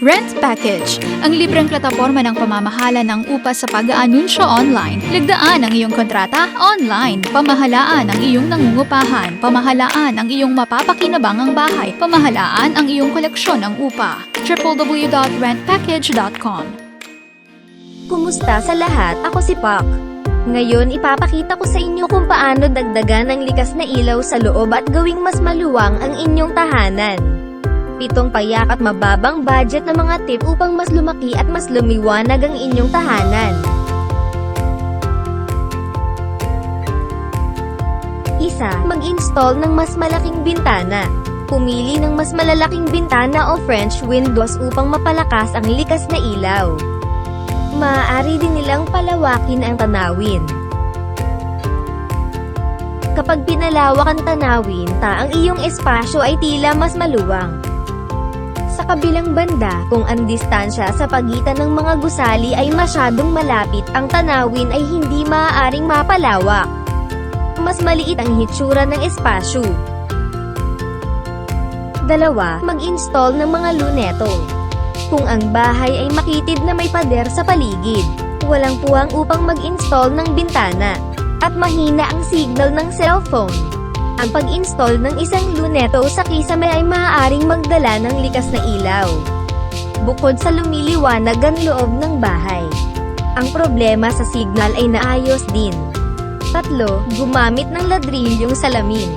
Rent Package, ang libreng plataporma ng pamamahala ng upa sa pag-aanunsyo online. Ligdaan ang iyong kontrata online. Pamahalaan ang iyong nangungupahan. Pamahalaan ang iyong mapapakinabangang bahay. Pamahalaan ang iyong koleksyon ng upa. www.rentpackage.com Kumusta sa lahat? Ako si Pak. Ngayon ipapakita ko sa inyo kung paano dagdagan ang likas na ilaw sa loob at gawing mas maluwang ang inyong tahanan. Pitong payak at mababang budget na mga tip upang mas lumaki at mas lumiwanag ang inyong tahanan. Isa, mag-install ng mas malaking bintana. Pumili ng mas malalaking bintana o French windows upang mapalakas ang likas na ilaw. Maaari din nilang palawakin ang tanawin. Kapag pinalawak ang tanawin, ta ang iyong espasyo ay tila mas maluwang. Sa kabilang banda, kung ang distansya sa pagitan ng mga gusali ay masyadong malapit, ang tanawin ay hindi maaaring mapalawak. Mas maliit ang hitsura ng espasyo. Dalawa, mag-install ng mga luneto kung ang bahay ay makitid na may pader sa paligid. Walang puwang upang mag-install ng bintana. At mahina ang signal ng cellphone. Ang pag-install ng isang luneto sa kisame ay maaaring magdala ng likas na ilaw. Bukod sa lumiliwanag ang loob ng bahay. Ang problema sa signal ay naayos din. Tatlo, gumamit ng ladrilyong salamin.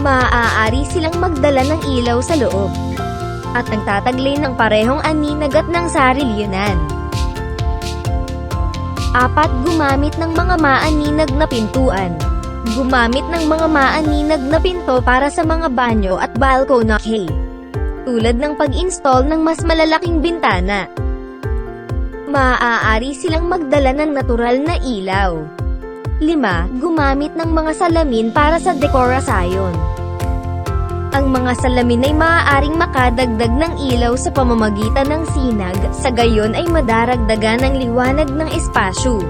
Maaari silang magdala ng ilaw sa loob at nagtataglay ng parehong aninag at ng sarilyonan. Apat, gumamit ng mga maaninag na pintuan. Gumamit ng mga maaninag na pinto para sa mga banyo at balcony. Tulad ng pag-install ng mas malalaking bintana. Maaari silang magdala ng natural na ilaw. 5. Gumamit ng mga salamin para sa dekorasyon. Ang mga salamin ay maaaring makadagdag ng ilaw sa pamamagitan ng sinag, sa gayon ay madaragdagan ng liwanag ng espasyo.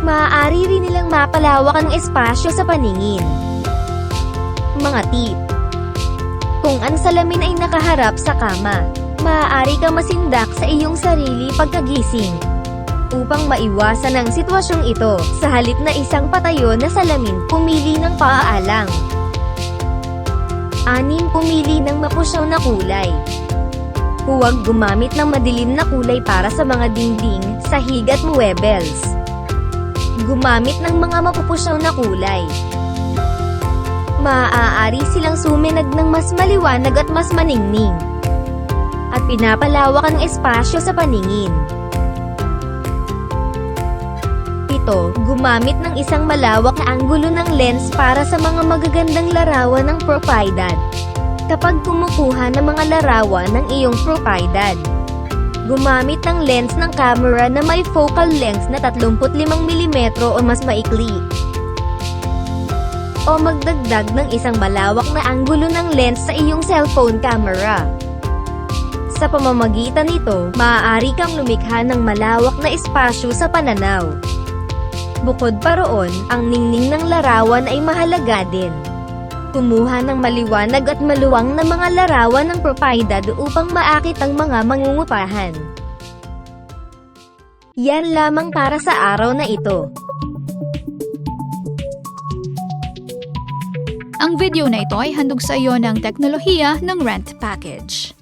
Maaari rin nilang mapalawak ang espasyo sa paningin. Mga tip Kung ang salamin ay nakaharap sa kama, maaari ka masindak sa iyong sarili pagkagising. Upang maiwasan ang sitwasyong ito, sa halip na isang patayo na salamin, pumili ng paaalang. Anim, pumili ng mapusyaw na kulay. Huwag gumamit ng madilim na kulay para sa mga dingding, sahig at muebles. Gumamit ng mga mapupusyaw na kulay. Maaari silang suminag ng mas maliwanag at mas maningning. At pinapalawak ang espasyo sa paningin. Ito, gumamit ng isang malawak na anggulo ng lens para sa mga magagandang larawan ng propaidad. Kapag kumukuha ng mga larawan ng iyong propaidad, gumamit ng lens ng camera na may focal length na 35mm o mas maikli. O magdagdag ng isang malawak na anggulo ng lens sa iyong cellphone camera. Sa pamamagitan nito, maaari kang lumikha ng malawak na espasyo sa pananaw. Bukod pa roon, ang ningning ng larawan ay mahalaga din. Kumuha ng maliwanag at maluwang na mga larawan ng propaidad upang maakit ang mga mangungupahan. Yan lamang para sa araw na ito. Ang video na ito ay handog sa iyo ng teknolohiya ng Rent Package.